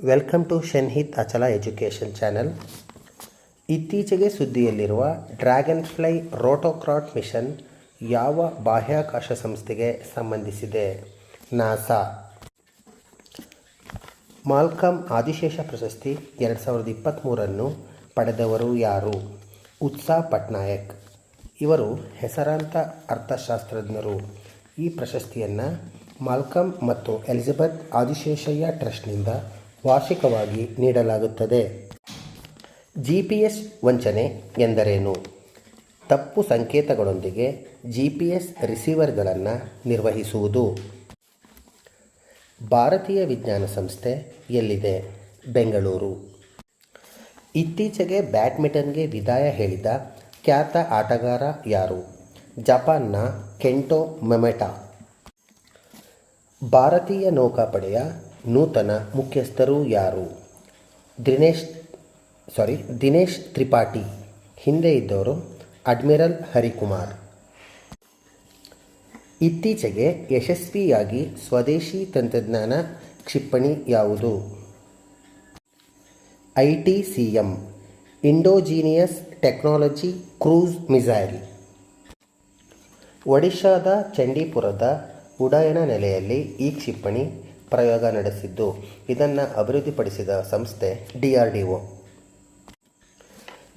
Welcome to ಶೆನ್ಹಿತ್ ಅಚಲ education channel ಇತ್ತೀಚೆಗೆ ಸುದ್ದಿಯಲ್ಲಿರುವ ಡ್ರ್ಯಾಗನ್ ಫ್ಲೈ ರೋಟೋಕ್ರಾಟ್ ಮಿಷನ್ ಯಾವ ಬಾಹ್ಯಾಕಾಶ ಸಂಸ್ಥೆಗೆ ಸಂಬಂಧಿಸಿದೆ? ನಾಸಾ. ಮಾಲ್ಕಮ್ ಆದಿಶೇಷ ಪ್ರಶಸ್ತಿ ಎರಡು ಸಾವಿರದ ಇಪ್ಪತ್ತ್ಮೂರನ್ನು ಪಡೆದವರು ಯಾರು? ಉತ್ಸಾ ಪಟ್ನಾಯಕ್. ಇವರು ಹೆಸರಾಂತ ಅರ್ಥಶಾಸ್ತ್ರಜ್ಞರು. ಈ ಪ್ರಶಸ್ತಿಯನ್ನು ಮಾಲ್ಕಮ್ ಮತ್ತು ಎಲಿಜಬೆತ್ ಆದಿಶೇಷಯ್ಯ ಟ್ರಸ್ಟ್ನಿಂದ ವಾರ್ಷಿಕವಾಗಿ ನೀಡಲಾಗುತ್ತದೆ. ಜಿ ಪಿ ಎಸ್ ವಂಚನೆ ಎಂದರೇನು? ತಪ್ಪು ಸಂಕೇತಗಳೊಂದಿಗೆ ಜಿ ಪಿ ಎಸ್ ರಿಸೀವರ್ಗಳನ್ನು ನಿರ್ವಹಿಸುವುದು. ಭಾರತೀಯ ವಿಜ್ಞಾನ ಸಂಸ್ಥೆ ಎಲ್ಲಿದೆ? ಬೆಂಗಳೂರು. ಇತ್ತೀಚೆಗೆ ಬ್ಯಾಡ್ಮಿಂಟನ್ಗೆ ವಿದಾಯ ಹೇಳಿದ ಖ್ಯಾತ ಆಟಗಾರ ಯಾರು? ಜಪಾನ್ನ ಕೆಂಟೋ ಮೆಮೆಟಾ. ಭಾರತೀಯ ನೌಕಾಪಡೆಯ ನೂತನ ಮುಖ್ಯಸ್ಥರು ಯಾರು? ದಿನೇಶ್ ಸಾರಿ ದಿನೇಶ್ ತ್ರಿಪಾಠಿ. ಹಿಂದೆ ಇದ್ದವರು ಅಡ್ಮಿರಲ್ ಹರಿಕುಮಾರ್. ಇತ್ತೀಚೆಗೆ ಯಶಸ್ವಿಯಾಗಿ ಸ್ವದೇಶಿ ತಂತ್ರಜ್ಞಾನ ಕ್ಷಿಪಣಿ ಯಾವುದು? I T C M, indigenous technology cruise missile. ಒಡಿಶಾದ ಚಂಡೀಪುರದ ಉಡಾಯನ ನೆಲೆಯಲ್ಲಿ ಈ ಕ್ಷಿಪಣಿ ಪ್ರಯೋಗ ನಡೆಸಿದ್ದು. ಇದನ್ನು ಅಭಿವೃದ್ಧಿಪಡಿಸಿದ ಸಂಸ್ಥೆ ಡಿಆರ್ಡಿಒ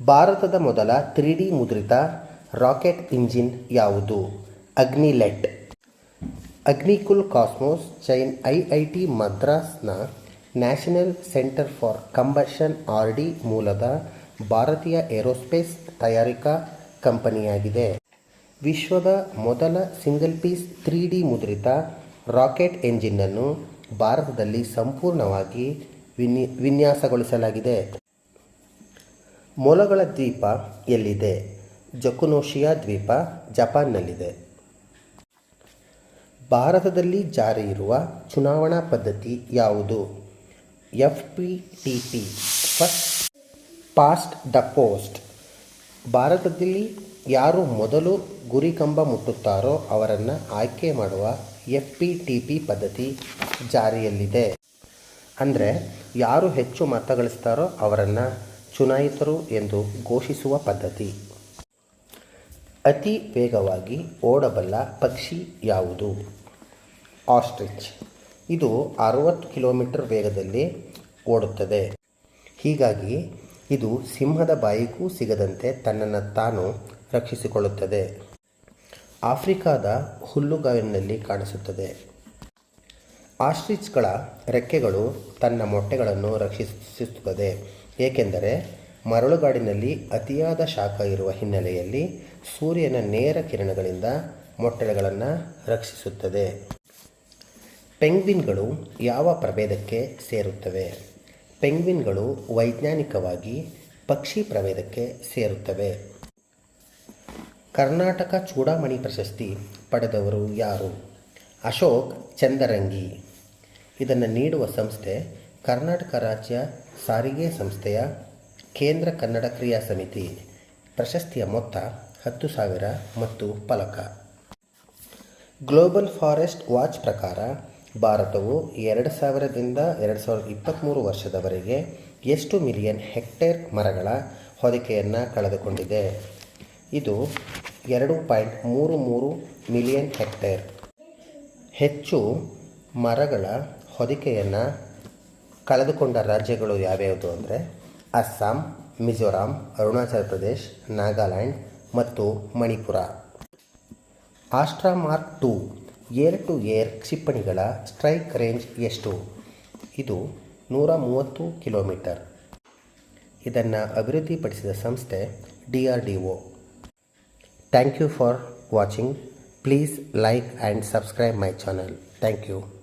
ಭಾರತದ ಮೊದಲ ತ್ರೀ ಡಿ ಮುದ್ರಿತ ರಾಕೆಟ್ ಇಂಜಿನ್ ಯಾವುದು? ಅಗ್ನಿಲೆಟ್. ಅಗ್ನಿಕುಲ್ ಕಾಸ್ಮೋಸ್ ಚೈನ್ I I T ಮದ್ರಾಸ್ನ national centre for combustion R D ಮೂಲದ ಭಾರತೀಯ ಏರೋಸ್ಪೇಸ್ ತಯಾರಿಕಾ ಕಂಪನಿಯಾಗಿದೆ. ವಿಶ್ವದ ಮೊದಲ ಸಿಂಗಲ್ ಪೀಸ್ ತ್ರೀ ಡಿ ಮುದ್ರಿತ ರಾಕೆಟ್ ಎಂಜಿನ್ನನ್ನು ಭಾರತದಲ್ಲಿ ಸಂಪೂರ್ಣವಾಗಿ ವಿನ್ಯ, ವಿನ್ಯಾಸಗೊಳಿಸಲಾಗಿದೆ. ಮೊಲಗಳ ದ್ವೀಪ ಎಲ್ಲಿದೆ? ಜಕುನೋಶಿಯಾ ದ್ವೀಪ ಜಪಾನ್ನಲ್ಲಿದೆ. ಭಾರತದಲ್ಲಿ ಜಾರಿ ಇರುವ ಚುನಾವಣಾ ಪದ್ಧತಿ ಯಾವುದು? F P T P, first past the post. ಭಾರತದಲ್ಲಿ ಯಾರು ಮೊದಲು ಗುರಿ ಕಂಬ ಮುಟ್ಟುತ್ತಾರೋ ಅವರನ್ನು ಆಯ್ಕೆ ಮಾಡುವ ಎಫ್ ಪಿ ಟಿ ಪಿ ಪದ್ಧತಿ ಜಾರಿಯಲ್ಲಿದೆ. ಅಂದರೆ ಯಾರು ಹೆಚ್ಚು ಮತ ಗಳಿಸ್ತಾರೋ ಅವರನ್ನು ಚುನಾಯಿತರು ಎಂದು ಘೋಷಿಸುವ ಪದ್ಧತಿ. ಅತಿ ವೇಗವಾಗಿ ಓಡಬಲ್ಲ ಪಕ್ಷಿ ಯಾವುದು? ಆಸ್ಟ್ರಿಚ್. ಇದು ಅರುವತ್ತು ಕಿಲೋಮೀಟರ್ ವೇಗದಲ್ಲಿ ಓಡುತ್ತದೆ. ಹೀಗಾಗಿ ಇದು ಸಿಂಹದ ಬಾಯಿಗೂ ಸಿಗದಂತೆ ತನ್ನನ್ನು ತಾನು ರಕ್ಷಿಸಿಕೊಳ್ಳುತ್ತದೆ. ಆಫ್ರಿಕಾದ ಹುಲ್ಲುಗಾವಿನಲ್ಲಿ ಕಾಣಿಸುತ್ತದೆ. ಆಸ್ಟ್ರಿಚ್ಗಳ ರೆಕ್ಕೆಗಳು ತನ್ನ ಮೊಟ್ಟೆಗಳನ್ನು ರಕ್ಷಿಸುತ್ತದೆ. ಏಕೆಂದರೆ ಮರಳುಗಾಡಿನಲ್ಲಿ ಅತಿಯಾದ ಶಾಖ ಇರುವ ಹಿನ್ನೆಲೆಯಲ್ಲಿ ಸೂರ್ಯನ ನೇರ ಕಿರಣಗಳಿಂದ ಮೊಟ್ಟೆಗಳನ್ನು ರಕ್ಷಿಸುತ್ತದೆ. ಪೆಂಗ್ವಿನ್ಗಳು ಯಾವ ಪ್ರಭೇದಕ್ಕೆ ಸೇರುತ್ತವೆ? ಪೆಂಗ್ವಿನ್ಗಳು ವೈಜ್ಞಾನಿಕವಾಗಿ ಪಕ್ಷಿ ಪ್ರಭೇದಕ್ಕೆ ಸೇರುತ್ತವೆ. ಕರ್ನಾಟಕ ಚೂಡಾಮಣಿ ಪ್ರಶಸ್ತಿ ಪಡೆದವರು ಯಾರು? ಅಶೋಕ್ ಚಂದರಂಗಿ. ಇದನ್ನು ನೀಡುವ ಸಂಸ್ಥೆ ಕರ್ನಾಟಕ ರಾಜ್ಯ ಸಾರಿಗೆ ಸಂಸ್ಥೆಯ ಕೇಂದ್ರ ಕನ್ನಡ ಕ್ರಿಯಾ ಸಮಿತಿ. ಪ್ರಶಸ್ತಿಯ ಮೊತ್ತ ಹತ್ತು ಸಾವಿರ ಮತ್ತು ಫಲಕ. ಗ್ಲೋಬಲ್ ಫಾರೆಸ್ಟ್ ವಾಚ್ ಪ್ರಕಾರ ಭಾರತವು ಎರಡು ಸಾವಿರದಿಂದ ಎರಡು ಸಾವಿರದ ಇಪ್ಪತ್ತ್ಮೂರು ವರ್ಷದವರೆಗೆ ಎಷ್ಟು ಮಿಲಿಯನ್ ಹೆಕ್ಟೇರ್ ಮರಗಳ ಹೊದಿಕೆಯನ್ನು ಕಳೆದುಕೊಂಡಿದೆ? ಇದು ಎರಡು ಪಾಯಿಂಟ್ ಮೂರು ಮೂರು ಮಿಲಿಯನ್ ಹೆಕ್ಟೇರ್. ಹೆಚ್ಚು ಮರಗಳ ಹೊದಿಕೆಯನ್ನು ಕಳೆದುಕೊಂಡ ರಾಜ್ಯಗಳು ಯಾವ್ಯಾವುದು ಅಂದರೆ ಅಸ್ಸಾಂ, ಮಿಜೋರಾಂ, ಅರುಣಾಚಲ ಪ್ರದೇಶ್, ನಾಗಾಲ್ಯಾಂಡ್ ಮತ್ತು Manipur. Astra Mark to air to air ಕ್ಷಿಪಣಿಗಳ strike range ಎಷ್ಟು? ಇದು ನೂರ ಮೂವತ್ತು ಕಿಲೋಮೀಟರ್. ಇದನ್ನು ಅಭಿವೃದ್ಧಿಪಡಿಸಿದ ಸಂಸ್ಥೆ D R D O. Thank you for watching. Please like and subscribe my channel. Thank you.